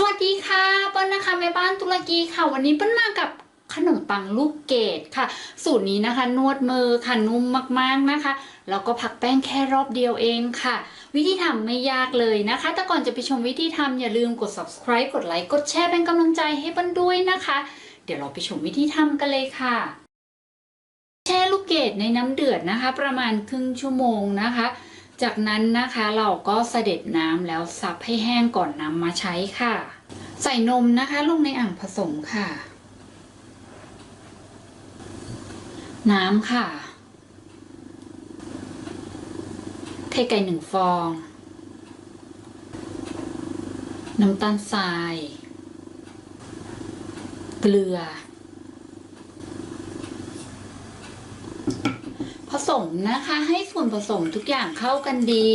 สวัสดีค่ะเปิ้ลนะคะแม่บ้านตุรกีค่ะ วันนี้เปิ้ลมากับขนมปังลูกเกดค่ะ สูตรนี้นะคะ นวดมือค่ะนุ่มมากๆนะคะแล้วก็พักแป้งแค่รอบเดียวเองค่ะ วิธีทำไม่ยากเลยนะคะ แต่ก่อนจะไปชมวิธีทำอย่าลืมกด subscribe กดไลค์กดแชร์เป็นกำลังใจให้เปิ้ลด้วยนะคะ เดี๋ยวเราไปชมวิธีทำกันเลยค่ะ แช่ลูกเกดในน้ำเดือดนะคะ ประมาณครึ่งชั่วโมงนะคะ จากนั้นนะคะเราก็เสด็จน้ำแล้วซับให้แห้งก่อนนำมาใช้ค่ะ ใส่นมนะคะลงในอ่างผสมค่ะ น้ำค่ะไข่ไก่หนึ่งฟอง น้ำตาลทราย เกลือ สมนะคะ ให้ส่วนผสมทุกอย่างเข้ากันดี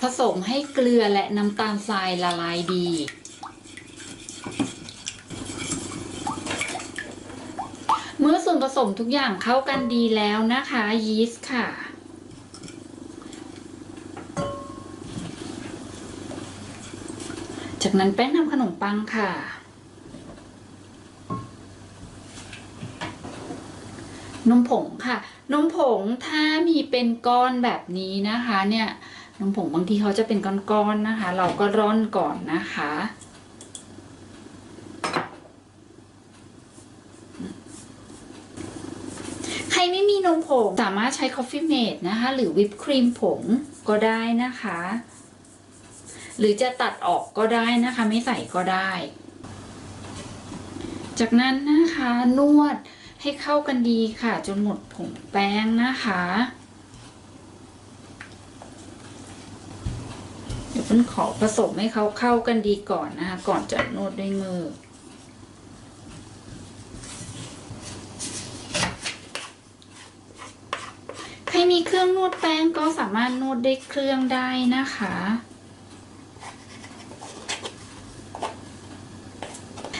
ผสมให้เกลือและน้ำตาลทรายละลายดี เมื่อส่วนผสมทุกอย่างเข้ากันดีแล้วนะคะ ยีสต์ค่ะจากนั้นแป้งทำขนมปังค่ะ นมผงค่ะ นมผงถ้ามีเป็นก้อนแบบนี้นะคะเนี่ยนมผงบางทีเขาจะเป็นก้อนๆนะคะ เราก็ร่อนก่อนนะคะ ใครไม่มีนมผงสามารถใช้ Coffee Mate นะคะ หรือวิปครีมผงก็ได้นะคะ หรือจะตัดออกก็ได้นะคะ ไม่ใส่ก็ได้ จากนั้นนะคะนวด ให้เข้ากันดีค่ะ จนหมดผงแป้งนะคะ เดี๋ยวเพิ่นขอผสมให้เขาเข้ากันดีก่อนนะคะ ก่อนจะนวดด้วยมือใครมีเครื่องนวดแป้งก็สามารถนวดด้วยเครื่องได้นะคะ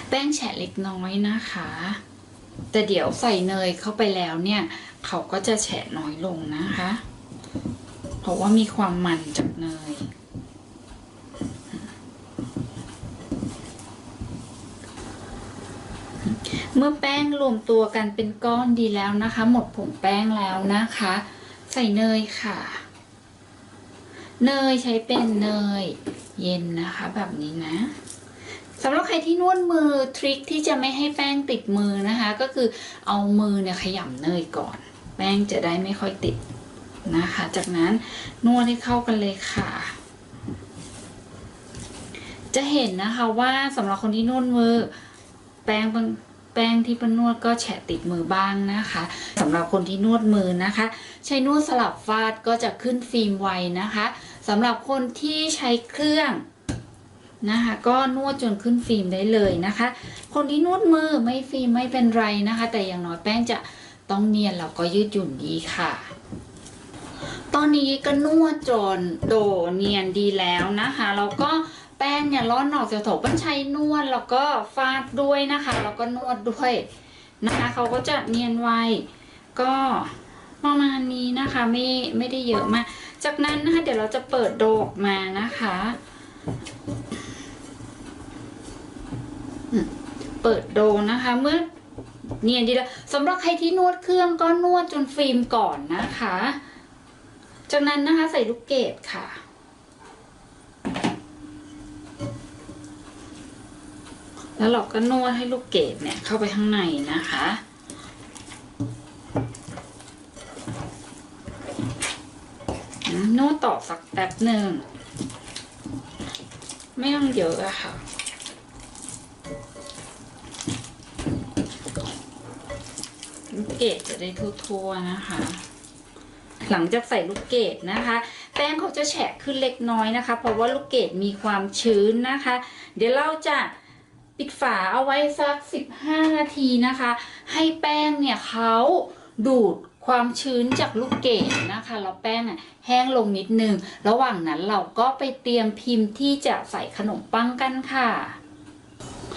แป้งแฉะเล็กน้อยนะคะ แต่เดี๋ยวใส่เนยเข้าไปแล้วเนี่ย เขาก็จะแฉะน้อยลงนะคะ เพราะว่ามีความมันจากเนย เมื่อแป้งรวมตัวกันเป็นก้อนดีแล้วนะคะ หมดผงแป้งแล้วนะคะ ใส่เนยค่ะ เนยใช้เป็นเนย เย็นนะคะแบบนี้นะ สำหรับใครที่นวดมือทริคที่จะไม่ให้แป้งติดมือนะคะ ก็คือเอามือเนี่ยขยำเนยก่อน แป้งจะได้ไม่ค่อยติดนะคะ จากนั้นนวดให้เข้ากันเลยค่ะ จะเห็นนะคะว่าสำหรับคนที่นวดมือ แป้งแป้งที่ปนวดก็แฉะติดมือบ้างนะคะสำหรับคนที่นวดมือนะคะ ใช้นวดสลับฟาดก็จะขึ้นฟิล์มไวนะคะสำหรับคนที่ใช้เครื่อง นะคะ ก็นวดจนขึ้นฟิล์มได้เลยนะคะ คนที่นวดมือไม่ฟิล์มไม่เป็นไรนะคะ แต่อย่างน้อยแป้งจะต้องเนียนแล้วก็ยืดหยุ่นดีค่ะ ตอนนี้ก็นวดจนโดเนียนดีแล้วนะคะแล้วก็แป้งเนี่ยร่อนออกจากโถปั้นใช้นวดแล้วก็ฟาดด้วยนะคะแล้วก็นวดด้วยนะคะเขาก็จะเนียนไวก็ประมาณนี้นะคะไม่ไม่ได้เยอะมาก จากนั้นนะคะเดี๋ยวเราจะเปิดโดออกมานะคะ เปิดโดนะคะ เมื่อเนียนดีแล้วสำหรับใครที่นวดเครื่องก็นวดจนฟิล์มก่อนนะคะ จากนั้นนะคะใส่ลูกเกดค่ะแล้วเราก็นวดให้ลูกเกดเนี่ยเข้าไปข้างในนะคะ นวดต่อสักแป๊บหนึ่ง ไม่ต้องเยอะอะค่ะ ลูกเกดจะได้ทั่วๆนะคะ หลังจากใส่ลูกเกดนะคะ แป้งเขาจะแฉะขึ้นเล็กน้อยนะคะ เพราะว่าลูกเกดมีความชื้นนะคะ เดี๋ยวเราจะปิดฝาเอาไว้สัก 15 นาทีนะคะ ให้แป้งเนี่ยเขาดูดความชื้นจากลูกเกดนะคะแล้วแป้งอะแห้งลงนิดนึง ระหว่างนั้นเราก็ไปเตรียมพิมพ์ที่จะใส่ขนมปังกันค่ะ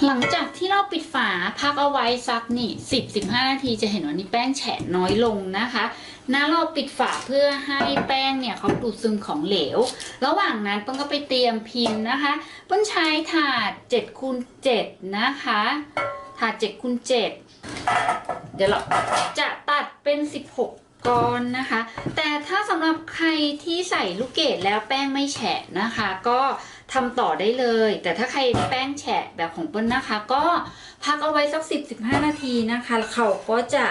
หลังจากที่เราปิดฝาพักเอาไว้สักนี่10 15นาทีจะเห็นว่านี่แป้งแฉะน้อยลงนะคะนะเราปิดฝาเพื่อให้แป้งเนี่ยเขาดูดซึมของเหลว ระหว่างนั้นเปิ้ลก็ไปเตรียมพิมพ์นะคะเปิ้ลใช้ถาด7คูณ7นะคะ ถาด7คูณ7เดี๋ยวเราจะตัดเป็น 16ก้อนนะคะ แต่ถ้าสำหรับใครที่ใส่ลูกเกดแล้วแป้งไม่แฉะนะคะ ก็ ทำต่อได้เลย แต่ถ้าใครแป้งแฉะแบบของเปิ้ลนะคะ ก็พักเอาไว้สัก 10-15 นาทีนะคะแล้วเขาก็จะ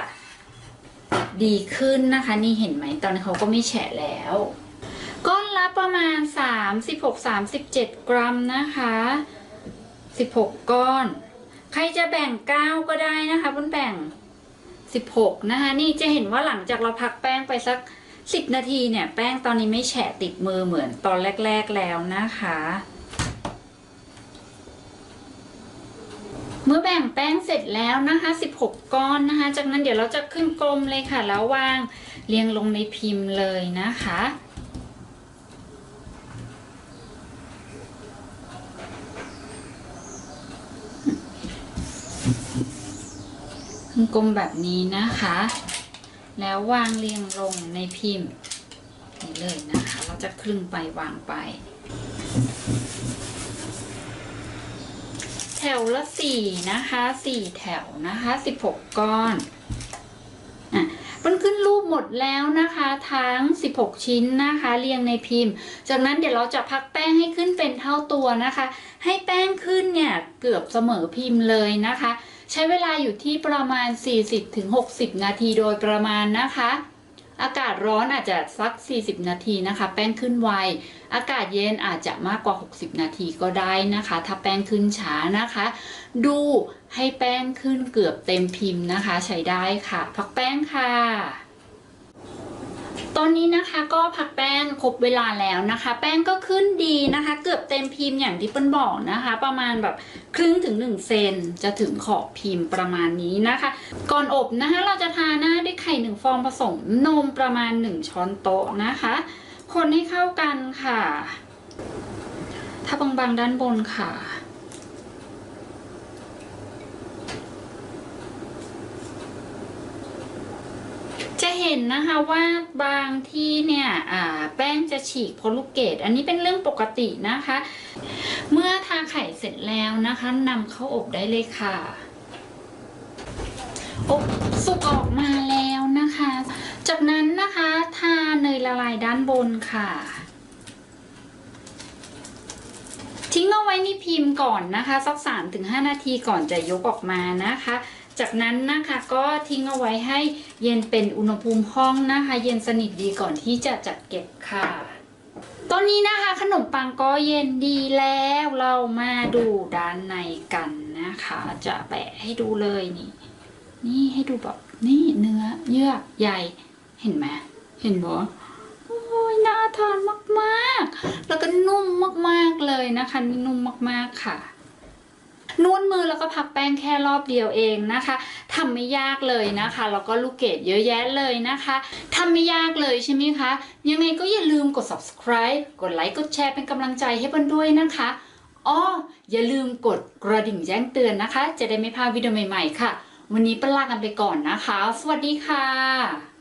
ดีขึ้นนะคะ นี่เห็นไหมตอนนี้เขาก็ไม่แฉะแล้วก้อนละประมาณ 36-37 กรัมนะคะ 16 ก้อน ใครจะแบ่ง 9 ก็ได้นะคะเปิ้ลแบ่ง 16 นะคะ นี่จะเห็นว่าหลังจากเราพักแป้งไปสัก 10 นาทีเนี่ยแป้งตอนนี้ไม่แฉะติดมือเหมือนตอนแรก ๆแล้วนะคะ เมื่อแบ่งแป้งเสร็จแล้วนะคะ 16 ก้อนนะคะ จากนั้นเดี๋ยวเราจะขึ้นกลมเลยค่ะ แล้ววางเรียงลงในพิมพ์เลยนะคะขึ้นกลมแบบนี้นะคะ แล้ววางเรียงลงในพิมพ์นี่เลยนะคะ เราจะคลึงไปวางไป แถวละสี่นะคะสี่แถวนะคะสิบหกก้อน มันขึ้นรูปหมดแล้วนะคะ ทั้ง 16 ชิ้นนะคะ เรียงในพิมพ์ จากนั้นเดี๋ยวเราจะพักแป้งให้ขึ้นเป็นเท่าตัวนะคะ ให้แป้งขึ้นเนี่ยเกือบเสมอพิมพ์เลยนะคะ ใช้เวลาอยู่ที่ประมาณ 40-60 นาทีโดยประมาณนะคะ อากาศร้อนอาจจะสัก 40 นาทีนะคะ แป้งขึ้นไว อากาศเย็นอาจจะมากกว่า 60 นาทีก็ได้นะคะ ถ้าแป้งขึ้นช้านะคะ ดูให้แป้งขึ้นเกือบเต็มพิมพ์นะคะ ใช้ได้ค่ะ พักแป้งค่ะ ตอนนี้นะคะก็พักแป้งครบเวลาแล้วนะคะ แป้งก็ขึ้นดีนะคะ เกือบเต็มพิมพ์อย่างที่เปิ้ลบอกนะคะ ประมาณแบบครึ่งถึง1เซนจะถึงขอบพิมพ์ประมาณนี้นะคะ ก่อนอบนะคะเราจะทาหน้าด้วยไข่หนึ่งฟองผสมนมประมาณ 1 ช้อนโต๊ะนะคะ คนให้เข้ากันค่ะ ถ้าบางๆด้านบนค่ะ เห็นนะคะว่าบางที่เนี่ยแป้งจะฉีกเพราะลูกเกดอันนี้เป็นเรื่องปกตินะคะ เมื่อทาไข่เสร็จแล้วนะคะนำเข้าอบได้เลยค่ะอบสุกออกมาแล้วนะคะ จากนั้นนะคะทาเนยละลายด้านบนค่ะ ทิ้งเอาไว้ในพิมพ์ก่อนนะคะ สัก3-5 นาทีก่อนจะยกออกมานะคะ จากนั้นนะคะก็ทิ้งเอาไว้ให้เย็นเป็นอุณหภูมิห้องนะคะ เย็นสนิทดีก่อนที่จะจัดเก็บค่ะตอนนี้นะคะขนมปังก็เย็นดีแล้วเรามาดูด้านในกันนะคะ จะแปะให้ดูเลยนี่ นี่ให้ดูแบบนี่เนื้อเยื่อใหญ่เห็นไหมเห็นบ่โอ้ยน่าทานมากๆ แล้วก็นุ่มมากๆเลยนะคะนุ่มมากๆค่ะ นวดมือแล้วก็พักแป้งแค่รอบเดียวเองนะคะทำไม่ยากเลยนะคะแล้วก็ลูกเกดเยอะแยะเลยนะคะทำไม่ยากเลยใช่ไหมคะยังไงก็อย่าลืมกด subscribe กดไลค์กดแชร์เป็นกำลังใจให้เพื่อนด้วยนะคะอ้ออย่าลืมกดกระดิ่งแจ้งเตือนนะคะ จะได้ไม่พลาดวิดีโอใหม่ๆค่ะ วันนี้ปลากันไปก่อนนะคะ สวัสดีค่ะ